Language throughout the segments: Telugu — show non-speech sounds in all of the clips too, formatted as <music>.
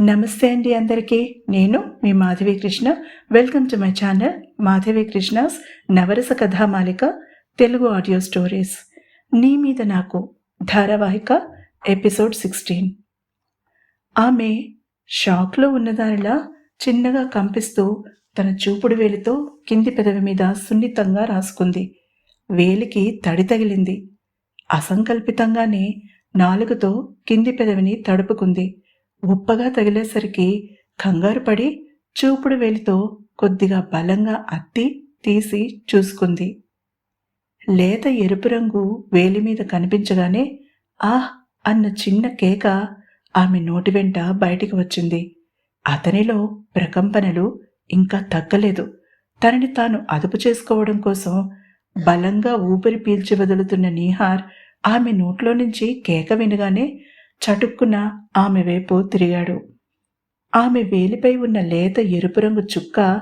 నమస్తే అండి అందరికీ. నేను మీ Madhavi Krishna. Welcome to my channel Madhavi Krishna's Navarasa Kathamalika Telugu audio stories నీ మీద నాకు ధారావాహిక ఎపిసోడ్ సిక్స్టీన్ ఆమె షాక్లో ఉన్నదానిలా చిన్నగా కంపిస్తూ తన చూపుడు వేలితో కింది పెదవి మీద సున్నితంగా రాసుకుంది. వేలికి తడి తగిలింది. అసంకల్పితంగానే నాలుగుతో కింది పెదవిని తడుపుకుంది. ఉప్పగా తగిలేసరికి కంగారు పడి చూపుడు వేలితో కొద్దిగా బలంగా అత్తి తీసి చూసుకుంది. లేత ఎరుపు రంగు వేలి మీద కనిపించగానే ఆహ్ అన్న చిన్న కేక ఆమె నోటి వెంట బయటికి వచ్చింది. అతనిలో ప్రకంపనలు ఇంకా తగ్గలేదు. తనని తాను అదుపు చేసుకోవడం కోసం బలంగా ఊపిరి పీల్చి వదులుతున్న నీహార్ ఆమె నోట్లో నుంచి కేక వినగానే చటుక్కున ఆమె వైపు తిరిగాడు. ఆమె వేలిపై ఉన్న లేత ఎరుపు రంగు చుక్క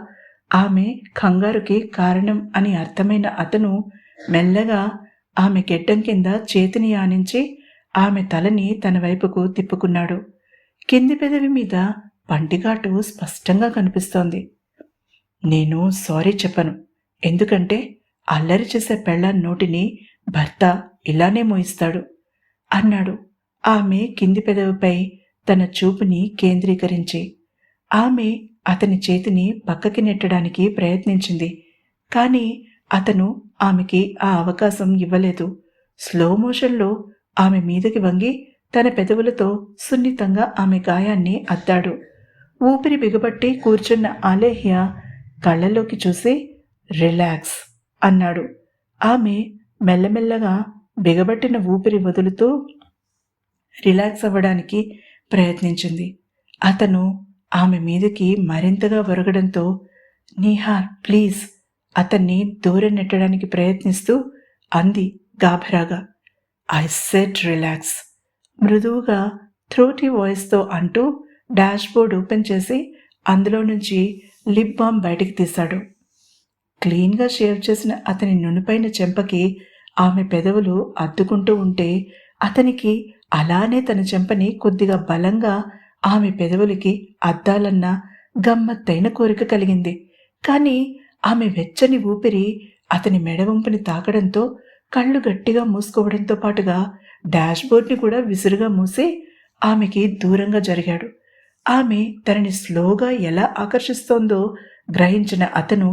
ఆమె కంగారుకి కారణం అని అర్థమైన అతను మెల్లగా ఆమె గెడ్డం కింద చేతిని ఆనించి ఆమె తలని తన వైపుకు తిప్పుకున్నాడు. కింది పెదవి మీద పంటిఘాటు స్పష్టంగా కనిపిస్తోంది. నేను సారీ చెప్పను. ఎందుకంటే అల్లరి చేసే పెళ్ళ నోటిని భర్త ఇలానే మోయిస్తాడు అన్నాడు. ఆమె కింది పెదవిపై తన చూపుని కేంద్రీకరించి ఆమె అతని చేతిని పక్కకి నెట్టడానికి ప్రయత్నించింది కానీ అతను ఆమెకి ఆ అవకాశం ఇవ్వలేదు. స్లో మోషన్లో ఆమె మీదకి వంగి తన పెదవులతో సున్నితంగా ఆమె గాయాన్ని అద్దాడు. ఊపిరి బిగబట్టి కూర్చున్న ఆలేహ్య కళ్ళలోకి చూసి రిలాక్స్ అన్నాడు. ఆమె మెల్లమెల్లగా బిగబట్టిన ఊపిరి వదులుతూ రిలాక్స్ అవ్వడానికి ప్రయత్నించింది. అతను ఆమె మీదకి మరింతగా ఒరగడంతో నీహార్ ప్లీజ్. అతన్ని దూరం నెట్టడానికి ప్రయత్నిస్తూ అంది గాభరాగా. I said relax. మృదువుగా థ్రోటీ వాయిస్తో అంటూ డాష్బోర్డ్ ఓపెన్ చేసి అందులో నుంచి లిప్ బామ్ బయటికి తీశాడు. క్లీన్గా షేవ్ చేసిన అతని నునుపైన చెంపకి ఆమె పెదవులు అద్దుకుంటూ ఉంటే అతనికి అలానే తన చెంపని కొద్దిగా బలంగా ఆమె పెదవులకి అద్దాలన్న గమ్మత్తైన కోరిక కలిగింది. కానీ ఆమె వెచ్చని ఊపిరి అతని మెడవంపుని తాకడంతో కళ్ళు గట్టిగా మూసుకోవడంతో పాటుగా డాష్బోర్డ్ని కూడా విసురుగా మూసి ఆమెకి దూరంగా జరిగాడు. ఆమె తనని స్లోగా ఎలా ఆకర్షిస్తోందో గ్రహించిన అతను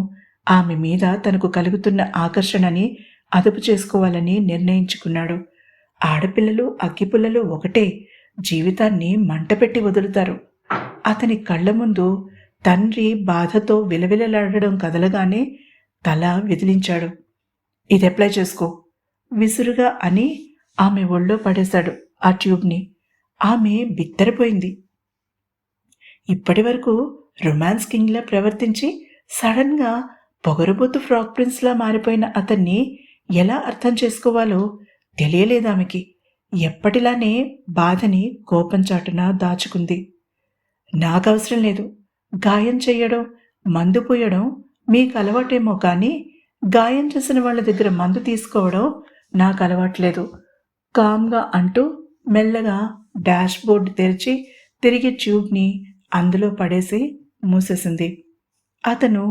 ఆమె మీద తనకు కలుగుతున్న ఆకర్షణని అదుపు చేసుకోవాలని నిర్ణయించుకున్నాడు. ఆడపిల్లలు అగ్గిపుల్లలు ఒకటే. జీవితాన్ని మంటపెట్టి వదులుతారు. అతని కళ్ళ ముందు తండ్రి బాధతో విలవిలలాడడం కదలగానే తల విదిలించాడు. ఇది అప్లై చేసుకో. విసురుగా అని ఆమె ఒళ్ళో పడేశాడు ఆ ట్యూబ్ని. ఆమె బిత్తరపోయింది. ఇప్పటి వరకు రొమాన్స్ కింగ్లా ప్రవర్తించి సడన్గా పొగరబోతు ఫ్రాక్ ప్రిన్స్లా మారిపోయిన అతన్ని ఎలా అర్థం చేసుకోవాలో తెలియలేదు ఆమెకి ఎప్పటిలానే బాధని కోపం చాటున దాచుకుంది. నాకు అవసరం లేదు. గాయం చెయ్యడం మందు పోయడం మీకు అలవాటేమో కానీ గాయం చేసిన వాళ్ళ దగ్గర మందు తీసుకోవడం నాకు అలవాట్లేదు కామ్గా అంటూ మెల్లగా డాష్ బోర్డు తెరిచి తిరిగి ట్యూబ్ని అందులో పడేసి మూసేసింది. అతను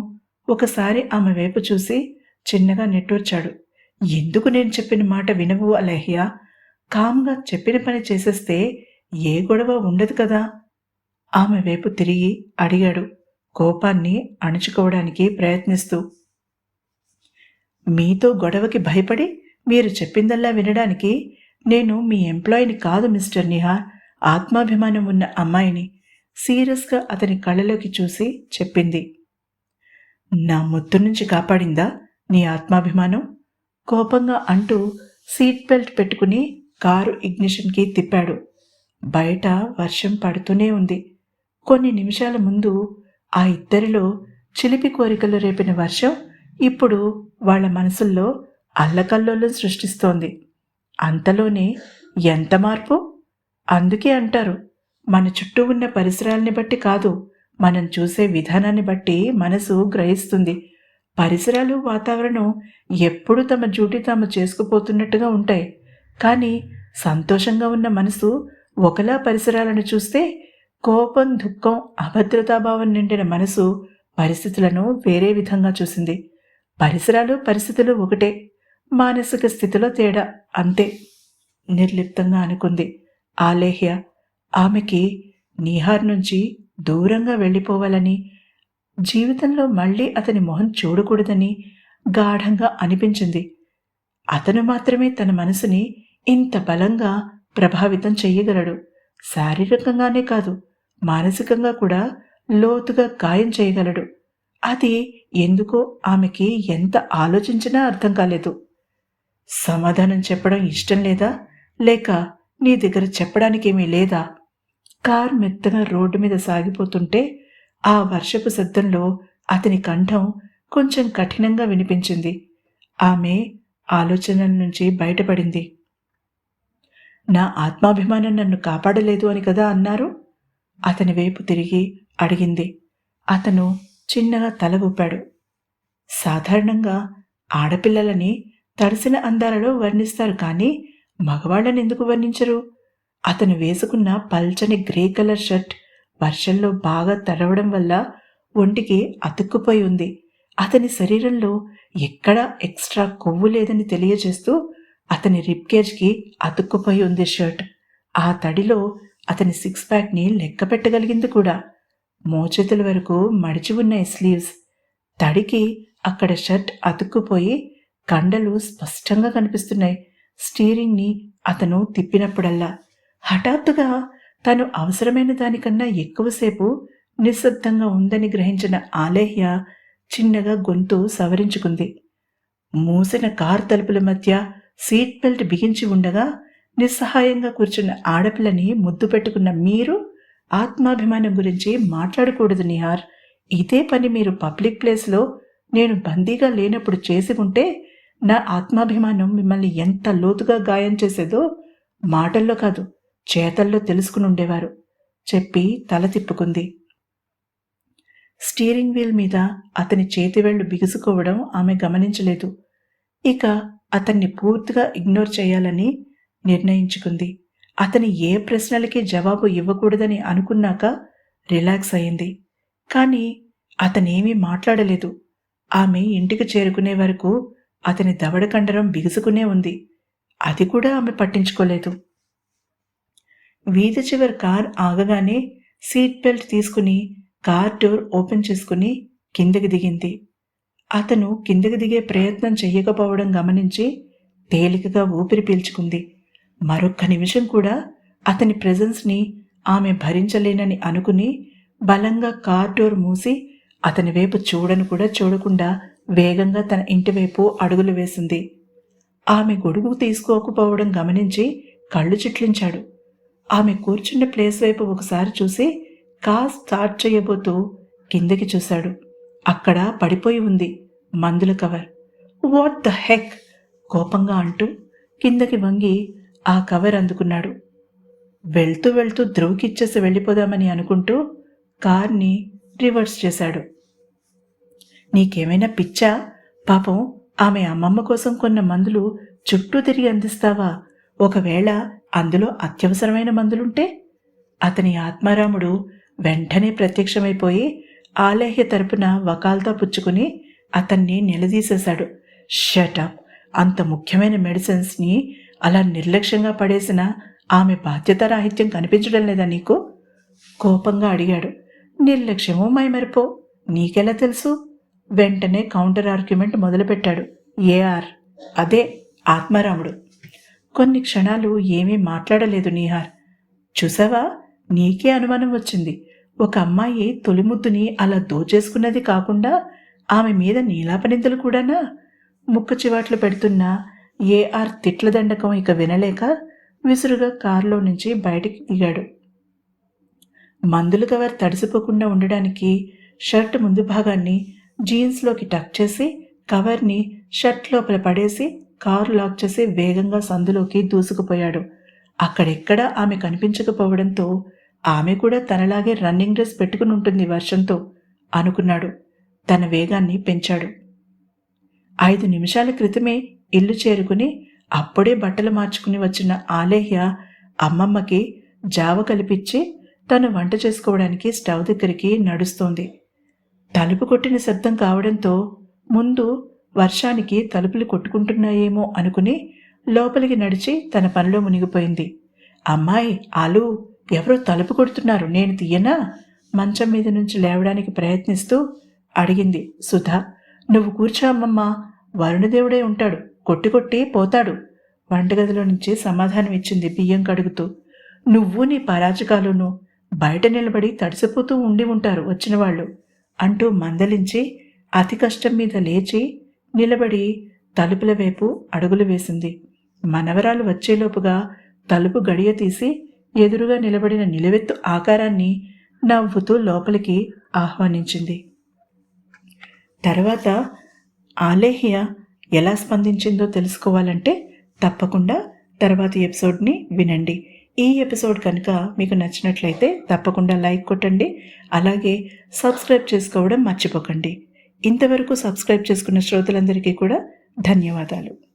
ఒకసారి ఆమె వైపు చూసి చిన్నగా నెట్టొచ్చాడు <laughs> ఎందుకు నేను చెప్పిన మాట వినవు అలహ్య? కామ్గా చెప్పిన పని చేసేస్తే ఏ గొడవ ఉండదు కదా. ఆమె వైపు తిరిగి అడిగాడు కోపాన్ని అణుచుకోవడానికి ప్రయత్నిస్తూ. మీతో గొడవకి భయపడి మీరు చెప్పిందల్లా వినడానికి నేను మీ ఎంప్లాయీని కాదు మిస్టర్ నిహార్ ఆత్మాభిమానం ఉన్న అమ్మాయిని సీరియస్గా అతని కళ్ళలోకి చూసి చెప్పింది. నా ముత్తు నుంచి కాపాడిందా నీ ఆత్మాభిమానం? కోపంగా అంటూ సీట్ బెల్ట్ పెట్టుకుని కారు ఇగ్నిషన్కి తిప్పాడు. బయట వర్షం పడుతూనే ఉంది. కొన్ని నిమిషాల ముందు ఆ ఇద్దరిలో చిలిపి కోరికలు రేపిన వర్షం ఇప్పుడు వాళ్ళ మనసుల్లో అల్లకల్లోలం సృష్టిస్తోంది. అంతలోనే ఎంత మార్పు? అందుకే అంటారు మన చుట్టూ ఉన్న పరిసరాల్ని బట్టి కాదు మనం చూసే విధానాన్ని బట్టి మనసు గ్రహిస్తుంది. పరిసరాలు వాతావరణం ఎప్పుడు తమ డ్యూటీ తాము చేసుకుపోతున్నట్టుగా ఉంటాయి. కానీ సంతోషంగా ఉన్న మనసు ఒకలా పరిసరాలను చూస్తే కోపం దుఃఖం అభద్రతాభావం నిండిన మనసు పరిస్థితులను వేరే విధంగా చూసింది. పరిసరాలు పరిస్థితులు ఒకటే. మానసిక స్థితిలో తేడా అంతే. నిర్లిప్తంగా అనుకుంది ఆలేహ్య. ఆమెకి నీహార్ నుంచి దూరంగా వెళ్ళిపోవాలని జీవితంలో మళ్ళీ అతని మొహం చూడకూడదని గాఢంగా అనిపించింది. అతను మాత్రమే తన మనసుని ఇంత బలంగా ప్రభావితం చేయగలడు శారీరకంగానే కాదు మానసికంగా కూడా లోతుగా గాయం చేయగలడు. అది ఎందుకో ఆమెకి ఎంత ఆలోచించినా అర్థం కాలేదు. సమాధానం చెప్పడం ఇష్టం లేదా? లేక నీ దగ్గర చెప్పడానికేమీ లేదా? కార్ మెత్తగా రోడ్డు మీద సాగిపోతుంటే ఆ వర్షపు శబ్దంలో అతని కంఠం కొంచెం కఠినంగా వినిపించింది. ఆమె ఆలోచనల నుంచి బయటపడింది. నా ఆత్మాభిమానం నన్ను కాపాడలేదు అని కదా అన్నారు? అతని వైపు తిరిగి అడిగింది. అతను చిన్నగా తల ఊపాడు. సాధారణంగా ఆడపిల్లలని తడిసిన అందాలలో వర్ణిస్తారు కానీ మగవాళ్ళని ఎందుకు వర్ణించరు? అతను వేసుకున్న పల్చని గ్రే కలర్ షర్ట్ వర్షంలో బాగా తడవడం వల్ల ఒంటికి అతుక్కుపోయి ఉంది. అతని శరీరంలో ఎక్కడా ఎక్స్ట్రా కొవ్వు లేదని తెలియజేస్తూ అతని రిప్కేజ్కి అతుక్కుపోయి ఉంది షర్ట్. ఆ తడిలో అతని సిక్స్ ప్యాక్ని లెక్క పెట్టగలిగింది కూడా. మోచేతుల వరకు మడిచి ఉన్నాయి స్లీవ్స్. తడికి అక్కడ షర్ట్ అతుక్కుపోయి కండలు స్పష్టంగా కనిపిస్తున్నాయి. స్టీరింగ్ని అతను తిప్పినప్పుడల్లా. హఠాత్తుగా తను అవసరమైన దానికన్నా ఎక్కువసేపు నిశ్శబ్దంగా ఉందని గ్రహించిన ఆలేహ్య చిన్నగా గొంతు సవరించుకుంది. మూసిన కార్ తలుపుల మధ్య సీట్ బెల్ట్ బిగించి ఉండగా నిస్సహాయంగా కూర్చున్న ఆడపిల్లని ముద్దు పెట్టుకున్న మీరు ఆత్మాభిమానం గురించి మాట్లాడకూడదు నిహార్. ఇదే పని మీరు పబ్లిక్ ప్లేస్లో నేను బందీగా లేనప్పుడు చేసి ఉంటే నా ఆత్మాభిమానం మిమ్మల్ని ఎంత లోతుగా గాయం చేసేదో మాటల్లో కాదు. చేతల్లో తెలుసుకుని ఉండేవారు. చెప్పి తల తిప్పుకుంది. స్టీరింగ్ వీల్ మీద అతని చేతివేళ్ళు బిగుసుకోవడం ఆమె గమనించలేదు. ఇక అతన్ని పూర్తిగా ఇగ్నోర్ చేయాలని నిర్ణయించుకుంది. అతని ఏ ప్రశ్నలకి జవాబు ఇవ్వకూడదని అనుకున్నాక రిలాక్స్ అయింది. కానీ అతనేమీ మాట్లాడలేదు. ఆమె ఇంటికి చేరుకునే వరకు అతని దవడ కండరం బిగుసుకునే ఉంది. అది కూడా ఆమె పట్టించుకోలేదు. వీధి చివరి కార్ ఆగగానే సీట్ బెల్ట్ తీసుకుని కార్ డోర్ ఓపెన్ చేసుకుని కిందకి దిగింది. అతను కిందకి దిగే ప్రయత్నం చెయ్యకపోవడం గమనించి తేలికగా ఊపిరి పీల్చుకుంది. మరొక్క నిమిషం కూడా అతని ప్రెజెన్స్ని ఆమె భరించలేనని అనుకుని బలంగా కార్ డోర్ మూసి అతని వైపు చూడను కూడా చూడకుండా వేగంగా తన ఇంటి వైపు అడుగులు వేసింది. ఆమె గొడుగు తీసుకోకపోవడం గమనించి కళ్ళు చిట్లించాడు. ఆమె కూర్చున్న ప్లేస్ వైపు ఒకసారి చూసి కార్ స్టార్ట్ చేయబోతూ కిందకి చూశాడు. అక్కడ పడిపోయి ఉంది మందుల కవర్. What the heck? కోపంగా అంటూ కిందకి వంగి ఆ కవర్ అందుకున్నాడు. వెళ్తూ వెళ్తూ ధ్రువుకిచ్చేసి వెళ్ళిపోదామని అనుకుంటూ కార్ని రివర్స్ చేశాడు. నీకేమైనా పిచ్చా? పాపం ఆమె అమ్మమ్మ కోసం కొన్న మందులు చుట్టూ తిరిగి అందిస్తావా? ఒకవేళ అందులో అత్యవసరమైన మందులుంటే అతని ఆత్మారాముడు వెంటనే ప్రత్యక్షమైపోయి ఆలేహ్య తరపున వకాల్తా పుచ్చుకుని అతన్ని నిలదీసేశాడు. షటప్ అంత ముఖ్యమైన మెడిసిన్స్ని అలా నిర్లక్ష్యంగా పడేసిన ఆమె బాధ్యత రాహిత్యం కనిపించడం లేదా నీకు? కోపంగా అడిగాడు. నిర్లక్ష్యమో మైమరిపో! నీకెలా తెలుసు? వెంటనే కౌంటర్ ఆర్గ్యుమెంట్ మొదలుపెట్టాడు. ఏఆర్! అదే ఆత్మారాముడు. కొన్ని క్షణాలు ఏమీ మాట్లాడలేదు నీహార్. చూసావా? నీకే అనుమానం వచ్చింది. ఒక అమ్మాయి తొలిముద్దుని అలా దోచేసుకున్నది కాకుండా ఆమె మీద నీలాపనిందలు కూడానా? ముక్క చివాట్లు పెడుతున్న ఏఆర్ తిట్ల దండకం ఇక వినలేక విసురుగా కారులో నుంచి బయటికి దిగాడు. మందులు కవర్ తడిసిపోకుండా ఉండడానికి షర్ట్ ముందు భాగాన్ని జీన్స్లోకి టక్ చేసి కవర్ని షర్ట్ లోపల పడేసి కారు లాక్ చేసి వేగంగా సందులోకి దూసుకుపోయాడు. అక్కడెక్కడ ఆమె కనిపించకపోవడంతో ఆమె కూడా తనలాగే రన్నింగ్ డ్రెస్ పెట్టుకుని ఉంటుంది వర్షంతో అనుకున్నాడు. తన వేగాన్ని పెంచాడు. ఐదు నిమిషాల క్రితమే ఇల్లు చేరుకుని అప్పుడే బట్టలు మార్చుకుని వచ్చిన ఆలేహ్య అమ్మమ్మకి జావ కలిపిచ్చి తను వంట చేసుకోవడానికి స్టవ్ దగ్గరికి నడుస్తోంది. తలుపు కొట్టిన శబ్దం కావడంతో ముందు వర్షానికి తలుపులు కొట్టుకుంటున్నాయేమో అనుకుని లోపలికి నడిచి తన పనిలో మునిగిపోయింది. అమ్మాయి ఆలు ఎవరో తలుపు కొడుతున్నారు నేను తీయనా? మంచం మీద నుంచి లేవడానికి ప్రయత్నిస్తూ అడిగింది సుధా. నువ్వు కూర్చో అమ్మమ్మ వరుణదేవుడే ఉంటాడు కొట్టి కొట్టి పోతాడు వంటగదిలో నుంచి సమాధానం ఇచ్చింది బియ్యం కడుగుతూ. నువ్వు నీ పరాజకాలును బయట నిలబడి తడిసిపోతూ ఉండి ఉంటారు వచ్చిన వాళ్ళు అంటూ మందలించి అతి కష్టం మీద లేచి నిలబడి తలుపుల వైపు అడుగులు వేసింది. మనవరాలు వచ్చేలోపుగా తలుపు గడియ తీసి ఎదురుగా నిలబడిన నిలవెత్తు ఆకారాన్ని నవ్వుతూ లోపలికి ఆహ్వానించింది. తర్వాత ఆలేహ్య ఎలా స్పందించిందో తెలుసుకోవాలంటే తప్పకుండా తర్వాతి ఎపిసోడ్ని వినండి. ఈ ఎపిసోడ్ కనుక మీకు నచ్చినట్లయితే తప్పకుండా లైక్ కొట్టండి. అలాగే సబ్స్క్రైబ్ చేసుకోవడం మర్చిపోకండి. ఇంతవరకు సబ్స్క్రైబ్ చేసుకున్న శ్రోతలందరికీ కూడా ధన్యవాదాలు.